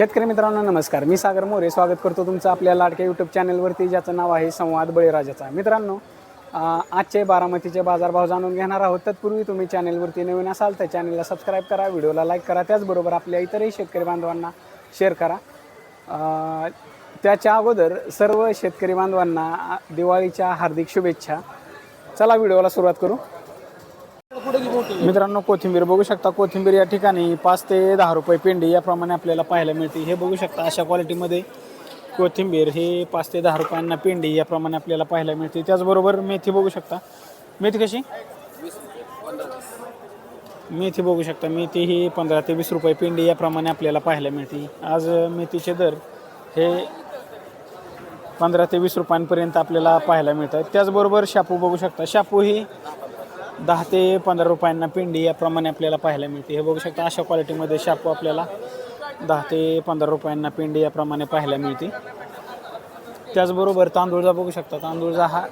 शेतकरी मित्रांनो नमस्कार. मी सागर मोरे. स्वागत करतो तुमचं आपल्या लाडक्या यूट्यूब चॅनलवरती ज्याचं नाव आहे संवाद बळीराजाचा. मित्रांनो आजचे बारामतीचे बाजारभाव जाणून घेणार आहोत. तत्पूर्वी तुम्ही चॅनलवरती नवीन असाल तर चॅनलला सबस्क्राईब करा व्हिडिओला लाईक करा. त्याचबरोबर आपल्या इतरही शेतकरी बांधवांना शेअर करा. त्याच्या अगोदर सर्व शेतकरी बांधवांना दिवाळीच्या हार्दिक शुभेच्छा. चला व्हिडिओला सुरुवात करू. मित्रांनो कोथिंबीर बघू शकता. कोथिंबीर या ठिकाणी पाच ते दहा रुपये पेंडी याप्रमाणे आपल्याला पाहायला मिळते. हे बघू शकता अशा क्वालिटीमध्ये कोथिंबीर हे पाच ते दहा रुपयांना पेंडी याप्रमाणे आपल्याला पाहायला मिळते. त्याचबरोबर मेथी बघू शकता. मेथी कशी? मेथी बघू शकता. मेथी ही पंधरा ते वीस रुपये पेंडी याप्रमाणे आपल्याला पाहायला मिळते. आज मेथीचे दर हे पंधरा ते वीस रुपयांपर्यंत आपल्याला पाहायला मिळतात. त्याचबरोबर शापू बघू शकता. शापू ही दहा ते पंधरा रुपयांना पिंडी याप्रमाणे आपल्याला पाहायला मिळते. हे बघू शकता अशा क्वालिटीमध्ये शापू आपल्याला दहा ते पंधरा रुपयांना पिंडी याप्रमाणे पाहायला मिळते. त्याचबरोबर तांदूळजा बघू शकता तांदूळजा हा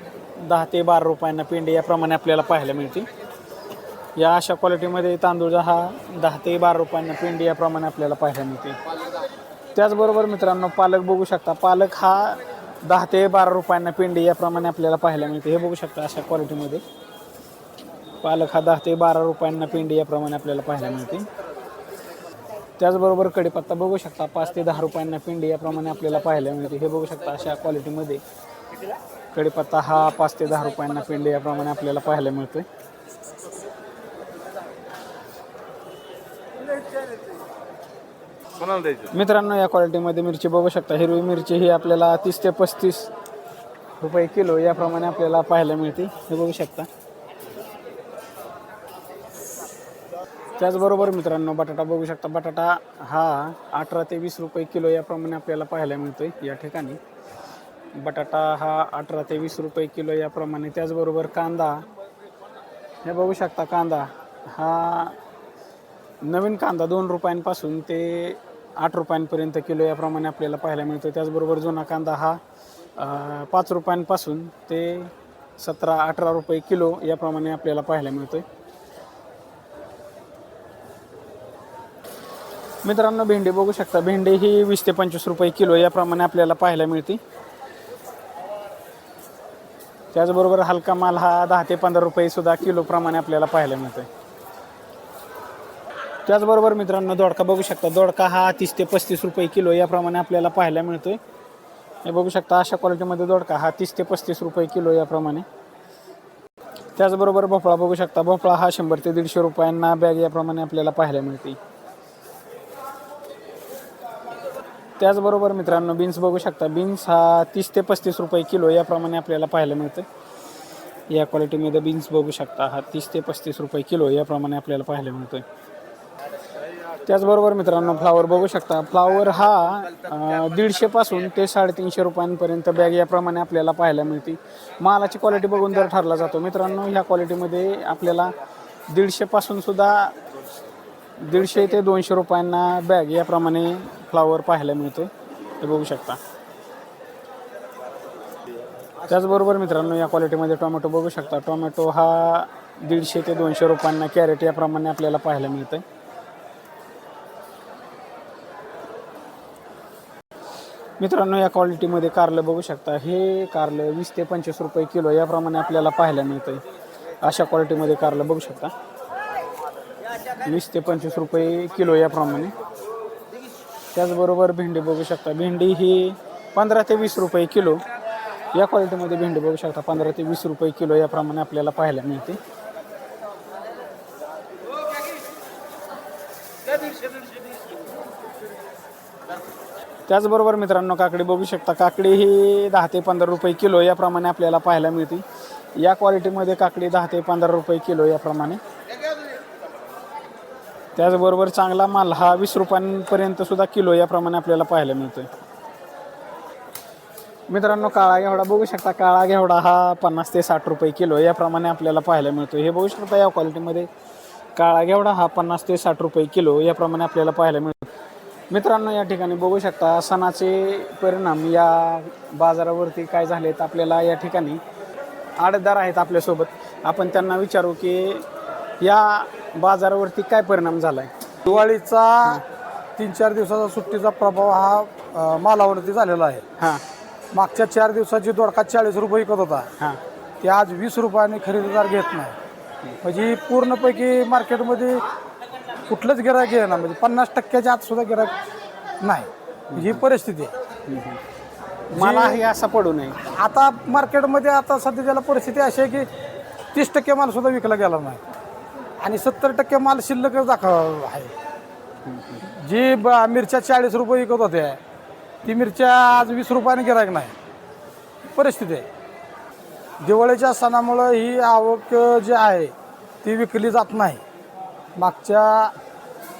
दहा ते बारा रुपयांना पिंडी याप्रमाणे आपल्याला पाहायला मिळते. या अशा क्वालिटीमध्ये तांदूळजा हा दहा ते बारा रुपयांना पिंडी याप्रमाणे आपल्याला पाहायला मिळते. त्याचबरोबर मित्रांनो पालक बघू शकता पालक हा दहा ते बारा रुपयांना पिंडी याप्रमाणे आपल्याला पाहायला मिळते. हे बघू शकता अशा क्वालिटीमध्ये. पालक हा दहा ते बारा रुपयांना पिंडी याप्रमाणे आपल्याला पाहायला मिळते. त्याचबरोबर कढीपत्ता बघू शकता पाच ते दहा रुपयांना पिंडी याप्रमाणे आपल्याला पाहायला मिळते. हे बघू शकता अशा क्वालिटीमध्ये कढीपत्ता हा पाच ते दहा रुपयांना पिंडी याप्रमाणे आपल्याला पाहायला मिळतोय. मित्रांनो या क्वालिटीमध्ये मिरची बघू शकता. हिरवी मिरची ही आपल्याला तीस ते पस्तीस रुपये किलो याप्रमाणे आपल्याला पाहायला मिळते. हे बघू शकता. त्याचबरोबर मित्रांनो बटाटा बघू शकता. बटाटा हा अठरा ते वीस रुपये किलो याप्रमाणे आपल्याला पाहायला मिळतो आहे या ठिकाणी. बटाटा हा अठरा ते वीस रुपये किलो याप्रमाणे. त्याचबरोबर कांदा हे बघू शकता कांदा. हा नवीन कांदा दोन रुपयांपासून ते आठ रुपयांपर्यंत किलो याप्रमाणे आपल्याला पाहायला मिळतो त्याचबरोबर जुना कांदा हा पाच रुपयांपासून ते सतरा अठरा रुपये किलो याप्रमाणे आपल्याला पाहायला मिळतो आहे मित्रांनो भेंडी बघू शकता. भेंडी ही वीस ते पंचवीस रुपये किलो याप्रमाणे आपल्याला पाहायला मिळते. त्याचबरोबर हलका माल हा दहा ते पंधरा रुपये सुद्धा किलोप्रमाणे आपल्याला पाहायला मिळतोय. त्याचबरोबर मित्रांनो दोडका बघू शकता. दोडका हा तीस ते पस्तीस रुपये किलो याप्रमाणे आपल्याला पाहायला मिळतोय. हे बघू शकता अशा क्वालिटीमध्ये दोडका हा तीस ते पस्तीस रुपये किलो याप्रमाणे. त्याचबरोबर भोपळा बघू शकता. भोपळा हा शंभर ते दीडशे रुपयांना बॅग याप्रमाणे आपल्याला पाहायला मिळते त्याचबरोबर मित्रांनो बीन्स बघू शकता. बीन्स हा तीस ते पस्तीस रुपये किलो याप्रमाणे आपल्याला पाहायला मिळतं या क्वालिटीमध्ये बीन्स बघू शकता हा तीस ते पस्तीस रुपये किलो याप्रमाणे आपल्याला पाहायला मिळतोय. त्याचबरोबर मित्रांनो फ्लावर बघू शकता. फ्लावर हा दीडशेपासून ते साडेतीनशे रुपयांपर्यंत बॅग याप्रमाणे आपल्याला पाहायला मिळते. मालाची क्वालिटी बघून दर ठरला जातो. मित्रांनो ह्या क्वालिटीमध्ये आपल्याला दीडशेपासून सुद्धा दीडशे ते दोनशे रुपयांना बॅग याप्रमाणे फ्लावर पाहायला मिळतो ते बघू शकता. त्याचबरोबर मित्रांनो या क्वालिटीमध्ये टोमॅटो बघू शकता. टोमॅटो हा दीडशे ते दोनशे रुपयांना कॅरेट याप्रमाणे आपल्याला पाहायला मिळतं मित्रांनो या क्वालिटीमध्ये कारलं बघू शकता. हे कारलं वीस ते पंचवीस रुपये किलो याप्रमाणे आपल्याला पाहायला मिळतं अशा क्वालिटीमध्ये कारलं बघू शकता. वीस ते पंचवीस रुपये किलो याप्रमाणे. त्याचबरोबर भेंडी बघू शकता. भेंडी ही पंधरा ते वीस रुपये किलो. या क्वालिटीमध्ये भेंडी बघू शकता. पंधरा ते वीस रुपये किलो याप्रमाणे आपल्याला पाहायला मिळते. त्याचबरोबर मित्रांनो काकडी बघू शकता. काकडी ही दहा ते पंधरा रुपये किलो याप्रमाणे आपल्याला पाहायला मिळते. या क्वालिटीमध्ये काकडी दहा ते पंधरा रुपये किलो याप्रमाणे. त्याचबरोबर चांगला माल हा वीस रुपयांपर्यंत सुद्धा किलो याप्रमाणे आपल्याला पाहायला मिळतोय. मित्रांनो काळा घेवडा बघू शकता. काळा घेवडा हा पन्नास ते साठ रुपये किलो याप्रमाणे आपल्याला पाहायला मिळतो हे बघू शकता या क्वालिटीमध्ये काळा घेवडा हा पन्नास ते साठ रुपये किलो याप्रमाणे आपल्याला पाहायला मिळतो मित्रांनो या ठिकाणी बघू शकता सणाचे परिणाम या बाजारावरती काय झालेत आपल्याला या ठिकाणी आडतदार आहेत आपल्यासोबत. आपण त्यांना विचारू की या बाजारावरती काय परिणाम झाला आहे दिवाळीचा तीन चार दिवसाचा सुट्टीचा प्रभाव हा अ, मालावरती झालेला आहे. हां. मागच्या चार दिवसाची दोडका चाळीस रुपये विकत होता. हां. ते आज वीस रुपयाने खरेदीदार घेत नाही. म्हणजे पूर्णपैकी मार्केटमध्ये कुठलंच गिरायक आहे ना म्हणजे पन्नास टक्क्याच्या आत सुद्धा गिरायक नाही. म्हणजे ही परिस्थिती आहे. मला हे असा पडू नये. आता मार्केटमध्ये आता सध्याच्याला परिस्थिती अशी आहे की तीस टक्के माल सुद्धा विकला गेला नाही. आणि सत्तर टक्के माल शिल्लकच दाखव आहे. जी ब मिरच्या चाळीस रुपये विकत होत्या ती मिरच्या आज वीस रुपयाने गिरायक नाही. परिस्थिती आहे. दिवाळीच्या सणामुळं ही आवक जी आहे ती विकली जात नाही. मागच्या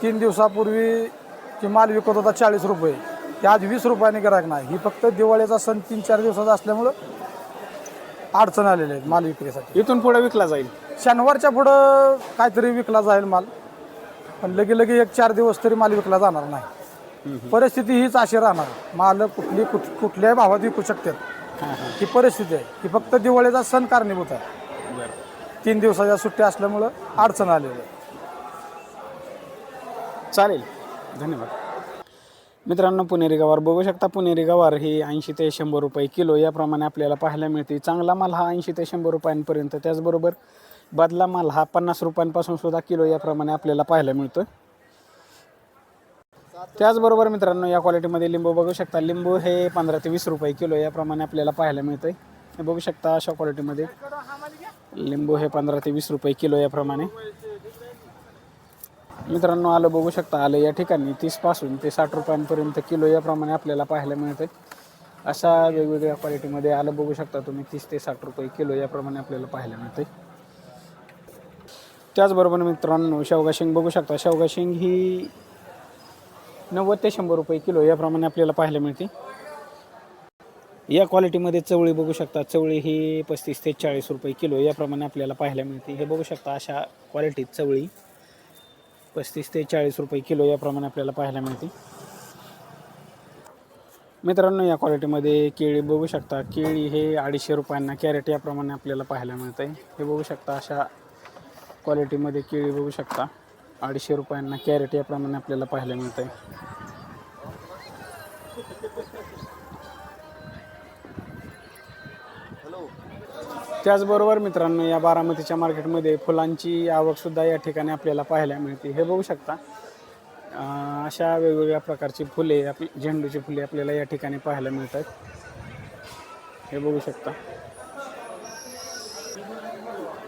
तीन दिवसापूर्वी जी माल विकत होता चाळीस रुपये ते आज वीस रुपयाने गिरायक नाही. ही फक्त दिवाळीचा सण तीन चार दिवसाचा असल्यामुळं अडचण आलेली आहे माल विक्रीसाठी. इथून पुढे विकला जाईल. शनिवारच्या पुढं काहीतरी विकला जाईल माल. पण लगे लगे एक चार दिवस तरी माल विकला जाणार नाही. परिस्थिती हीच अशी राहणार. माल कुठली कुठ कुठल्याही भावात विकू शकतात. हां परिस्थिती आहे. ही फक्त दिवाळीचा सण कारणीभूत आहे. तीन दिवसाच्या सुट्टी असल्यामुळं अडचण आलेली आहे. चालेल. धन्यवाद. मित्रांनो पुणेरी गवार बघू शकता. पुणेरी गवार ही ऐंशी ते शंभर रुपये किलो. याप्रमाणे आपल्याला पाहायला मिळते. चांगला माल हा ऐंशी ते शंभर रुपयांपर्यंत. त्याचबरोबर बदला माल हा पन्नास रुपयांपासून सुद्धा किलो याप्रमाणे आपल्याला पाहायला मिळतो त्याचबरोबर मित्रांनो या क्वालिटीमध्ये लिंबू बघू शकता. लिंबू हे पंधरा ते वीस रुपये किलो याप्रमाणे आपल्याला पाहायला मिळतं हे बघू शकता अशा क्वालिटीमध्ये. लिंबू हे पंधरा ते वीस रुपये किलो याप्रमाणे. मित्रांनो आलं बघू शकता. आलं या ठिकाणी तीसपासून ते साठ रुपयांपर्यंत किलो याप्रमाणे आपल्याला पाहायला मिळते अशा वेगवेगळ्या क्वालिटीमध्ये आलं बघू शकता तुम्ही तीस ते साठ रुपये किलो याप्रमाणे आपल्याला पाहायला मिळते त्याचबरोबर मित्रांनो शेवगा शेंग बघू शकता. शेवगा शेंग ही नव्वद ते शंभर रुपये किलो याप्रमाणे आपल्याला पाहायला मिळते. या क्वालिटीमध्ये चवळी बघू शकता. चवळी ही पस्तीस ते चाळीस रुपये किलो याप्रमाणे आपल्याला पाहायला मिळते. हे बघू शकता अशा क्वालिटीत चवळी पस्तीस ते चाळीस रुपये किलो याप्रमाणे आपल्याला पाहायला मिळते. मित्रांनो या क्वालिटीमध्ये केळी बघू शकता. केळी हे अडीचशे रुपयांना कॅरेट याप्रमाणे आपल्याला पाहायला मिळतं आहे हे बघू शकता अशा क्वालिटीमध्ये केळी बघू शकता. अडीचशे रुपयांना कॅरेट याप्रमाणे आपल्याला पाहायला मिळतं आहे त्याचबरोबर मित्रांनो या बारामतीच्या मार्केटमध्ये फुलांची आवकसुद्धा या ठिकाणी आपल्याला पाहायला मिळते. हे बघू शकता. अशा वेगवेगळ्या प्रकारची फुले आपली झेंडूची फुले आपल्याला या ठिकाणी पाहायला मिळतात. हे बघू शकता.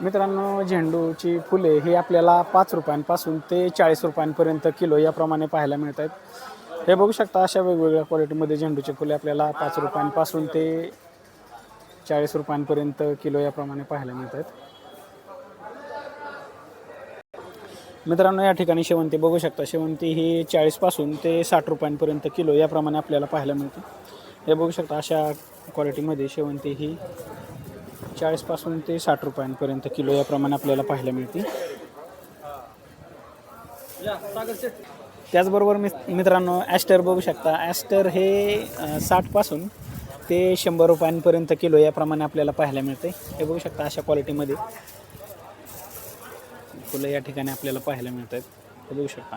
मित्रांनो झेंडूची फुले ही आपल्याला पाच रुपयांपासून ते चाळीस रुपयांपर्यंत किलो याप्रमाणे पाहायला मिळत आहेत हे बघू शकता अशा वेगवेगळ्या क्वालिटीमध्ये झेंडूची फुले आपल्याला पाच रुपयांपासून ते चाळीस रुपयांपर्यंत किलो याप्रमाणे पाहायला मिळत आहेत मित्रांनो या ठिकाणी शेवंती बघू शकता. शेवंती ही चाळीसपासून ते साठ रुपयांपर्यंत किलो याप्रमाणे आपल्याला पाहायला मिळते. हे बघू शकता अशा क्वालिटीमध्ये शेवंती ही चाळीसपासून ते साठ रुपयांपर्यंत किलो याप्रमाणे आपल्याला पाहायला मिळते त्याचबरोबर मित मित्रांनो ॲस्टर बघू शकता. ॲस्टर हे साठपासून ते शंभर रुपयांपर्यंत किलो याप्रमाणे आपल्याला पाहायला मिळते हे बघू शकता अशा क्वालिटीमध्ये. फुलं या ठिकाणी आपल्याला पाहायला मिळत आहेत हे बघू शकता.